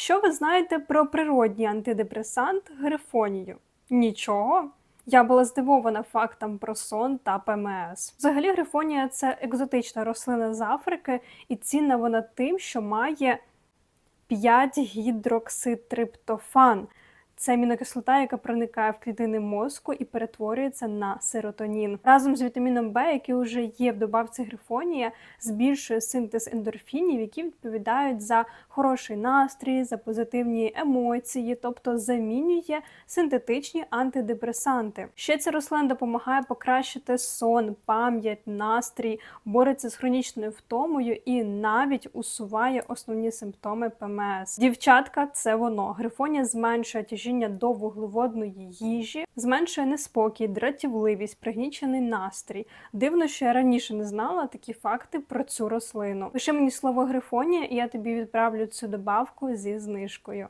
Що ви знаєте про природній антидепресант грифонію? Нічого. Я була здивована фактом про сон та ПМС. Взагалі, грифонія це екзотична рослина з Африки, і цінна вона тим, що має 5 гідрокситриптофан. Це амінокислота, яка проникає в клітини мозку і перетворюється на серотонін. Разом з вітаміном Б, який вже є в добавці грифонія, збільшує синтез ендорфінів, які відповідають за хороший настрій, за позитивні емоції, тобто замінює синтетичні антидепресанти. Ще ця рослина допомагає покращити сон, пам'ять, настрій, бореться з хронічною втомою і навіть усуває основні симптоми ПМС. Дівчатка, це воно. Грифонія зменшує тяжіння до вуглеводної їжі, зменшує неспокій, дратівливість, пригнічений настрій. Дивно, що я раніше не знала такі факти про цю рослину. Пиши мені слово грифонія, і я тобі відправлю цю добавку зі знижкою.